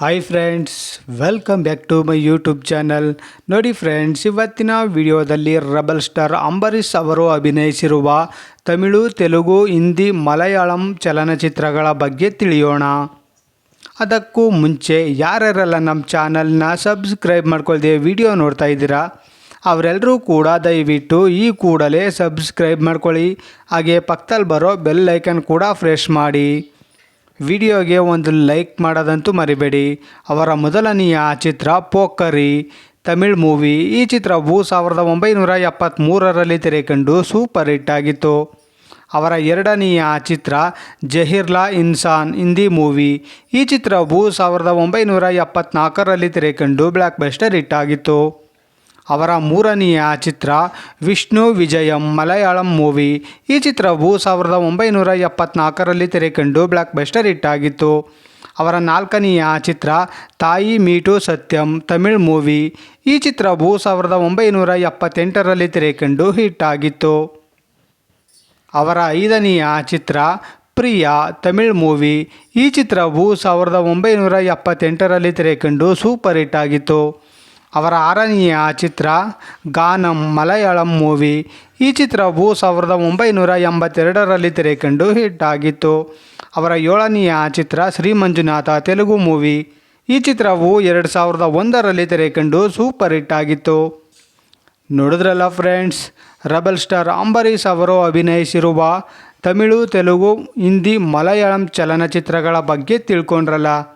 Hi friends welcome back to my YouTube channel ನೋಡಿ friends ಇವತ್ತಿನ ವಿಡಿಯೋದಲ್ಲಿ ರಬಲ್ ಸ್ಟಾರ್ ಅಂಬರೀಷ್ ಅವರು ಅಭಿನಯಿಸಿರುವ ತಮಿಳು, ತೆಲುಗು, ಹಿಂದಿ, ಮಲಯಾಳಂ ಚಲನಚಿತ್ರಗಳ ಬಗ್ಗೆ ತಿಳಿಯೋಣ. ಅದಕ್ಕೂ ಮುಂಚೆ ಯಾರ್ಯಾರೆಲ್ಲ ನಮ್ಮ ಚಾನಲ್ನ ಸಬ್ಸ್ಕ್ರೈಬ್ ಮಾಡ್ಕೊಳ್ದೆ ವಿಡಿಯೋ ನೋಡ್ತಾ ಇದ್ದೀರಾ ಅವರೆಲ್ಲರೂ ಕೂಡ ದಯವಿಟ್ಟು ಈ ಕೂಡಲೇ ಸಬ್ಸ್ಕ್ರೈಬ್ ಮಾಡ್ಕೊಳ್ಳಿ. ಹಾಗೆ ಪಕ್ಕದಲ್ಲಿ ಬರೋ ಬೆಲ್ ಐಕನ್ ಕೂಡ ಫ್ರೆಶ್ ಮಾಡಿ. ವಿಡಿಯೋಗೆ ಒಂದು ಲೈಕ್ ಮಾಡೋದಂತೂ ಮರಿಬೇಡಿ. ಅವರ ಮೊದಲನೆಯ ಚಿತ್ರ ಪೋಕರಿ, ತಮಿಳ್ ಮೂವಿ. ಈ ಚಿತ್ರವು ಸಾವಿರದ ಒಂಬೈನೂರ ಎಪ್ಪತ್ತ್ಮೂರರಲ್ಲಿ ತೆರೆಕಂಡು ಸೂಪರ್ ಹಿಟ್ ಆಗಿತ್ತು. ಅವರ ಎರಡನೆಯ ಚಿತ್ರ ಜಹಿರ್ಲಾ ಇನ್ಸಾನ್ ಹಿಂದಿ ಮೂವಿ. ಈ ಚಿತ್ರವು ಸಾವಿರದ ಒಂಬೈನೂರ ಎಪ್ಪತ್ನಾಲ್ಕರಲ್ಲಿ ತೆರೆಕಂಡು ಬ್ಲ್ಯಾಕ್ ಬಸ್ಟರ್ ಹಿಟ್ ಆಗಿತ್ತು. ಅವರ ಮೂರನೆಯ ಚಿತ್ರ ವಿಷ್ಣು ವಿಜಯಂ ಮಲಯಾಳಂ ಮೂವಿ. ಈ ಚಿತ್ರವು ಸಾವಿರದ ಒಂಬೈನೂರ ಎಪ್ಪತ್ನಾಲ್ಕರಲ್ಲಿ ತೆರೆಕಂಡು ಬ್ಲ್ಯಾಕ್ ಬೆಸ್ಟರ್ ಹಿಟ್ ಆಗಿತ್ತು. ಅವರ ನಾಲ್ಕನೆಯ ಚಿತ್ರ ತಾಯಿ ಮೀಟು ಸತ್ಯಂ ತಮಿಳ್ ಮೂವಿ. ಈ ಚಿತ್ರವು ಸಾವಿರದ ಒಂಬೈನೂರ ಎಪ್ಪತ್ತೆಂಟರಲ್ಲಿ ತೆರೆಕಂಡು ಹಿಟ್ ಆಗಿತ್ತು. ಅವರ ಐದನೆಯ ಚಿತ್ರ ಪ್ರಿಯಾ ತಮಿಳ್ ಮೂವಿ. ಈ ಚಿತ್ರವು ಸಾವಿರದ ಒಂಬೈನೂರ ಎಪ್ಪತ್ತೆಂಟರಲ್ಲಿ ತೆರೆಕಂಡು ಸೂಪರ್ ಹಿಟ್ ಆಗಿತ್ತು. ಅವರ ಆರನೆಯ ಚಿತ್ರ ಗಾನಂ ಮಲಯಾಳಂ ಮೂವಿ. ಈ ಚಿತ್ರವು ಸಾವಿರದ ಒಂಬೈನೂರ ಎಂಬತ್ತೆರಡರಲ್ಲಿ ತೆರೆಕಂಡು ಹಿಟ್ ಆಗಿತ್ತು. ಅವರ ಏಳನೆಯ ಚಿತ್ರ ಶ್ರೀ ಮಂಜುನಾಥ ತೆಲುಗು ಮೂವಿ. ಈ ಚಿತ್ರವು ಎರಡು ಸಾವಿರದ ಒಂದರಲ್ಲಿ ತೆರೆಕಂಡು ಸೂಪರ್ ಹಿಟ್ ಆಗಿತ್ತು. ನೋಡಿದ್ರಲ್ಲ ಫ್ರೆಂಡ್ಸ್, ರಬಲ್ ಸ್ಟಾರ್ ಅಂಬರೀಷ್ ಅವರು ಅಭಿನಯಿಸಿರುವ ತಮಿಳು, ತೆಲುಗು, ಹಿಂದಿ, ಮಲಯಾಳಂ ಚಲನಚಿತ್ರಗಳ ಬಗ್ಗೆ ತಿಳ್ಕೊಂಡ್ರಲ್ಲ.